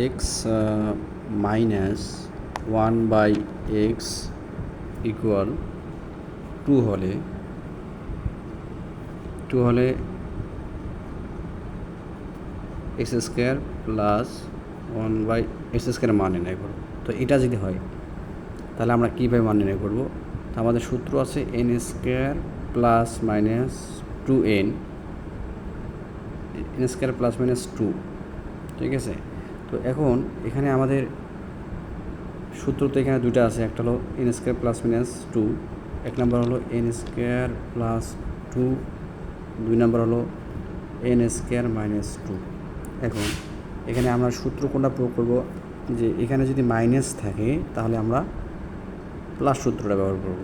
X minus one by x equal two হলে two হলে x square plus one by x square মান নির্ণয় করব তো এটা যদি হয়, তাহলে আমরা কীভাবে মান নির্ণয় করব? তো আমাদের সূত্র আছে n square plus minus two n n square plus minus two ঠিক আছে? তো এখন এখানে আমাদের সূত্র তো এখানে দুটো আছে, একটা হলো n square plus minus two এক নম্বর হলো এন স্কোয়ার প্লাস টু দুই নম্বর হলো এন স্কোয়ার মাইনাস টু এখন এখানে আমরা সূত্র কোনটা প্রয়োগ করব? যে এখানে যদি মাইনাস থাকে, তাহলে আমরা প্লাস সূত্রটা ব্যবহার করব।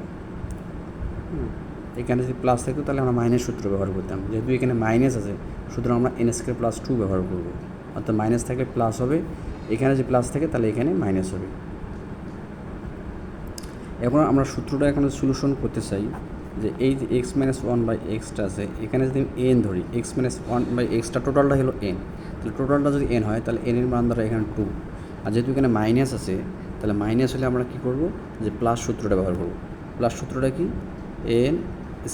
এখানে যদি প্লাস থাকতো, তাহলে আমরা মাইনাস সূত্র ব্যবহার করতাম। যেহেতু এখানে মাইনাস আছে, সুতরাং আমরা এন স্কোয়ার প্লাস টু ব্যবহার করব। অর্থাৎ মাইনাস থাকলে প্লাস হবে। এখানে যে প্লাস থাকে, তাহলে এখানে মাইনাস হবে। এখন আমরা সূত্রটা এখন সলিউশন করতে চাই যে এই যে এক্স মাইনাস ওয়ান বাই এক্সটা আছে, এখানে যদি আমি এন ধরি এক্স মাইনাস ওয়ান বাই এক্সটা টোটালটা হলো এন তাহলে টোটালটা যদি এন হয়, তাহলে এনের মান ধরো এখানে টু আর যেহেতু এখানে মাইনাস আছে, তাহলে মাইনাস হলে আমরা কী করব? যে প্লাস সূত্রটা ব্যবহার করব। প্লাস সূত্রটা কি? এন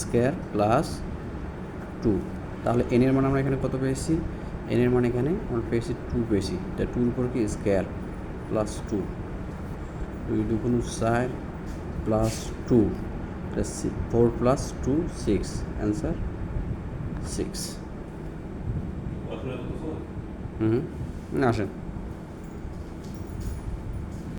স্কোয়ার প্লাস টু তাহলে এনের মান আমরা এখানে কত পেয়েছি? এনের মানে এখানে আমরা পেয়েছি টু পেয়েছি তা টুর উপর কি? স্কোয়ার প্লাস টু দুই দুগুণ চার plus two four plus two six answer six hmm. আসেন।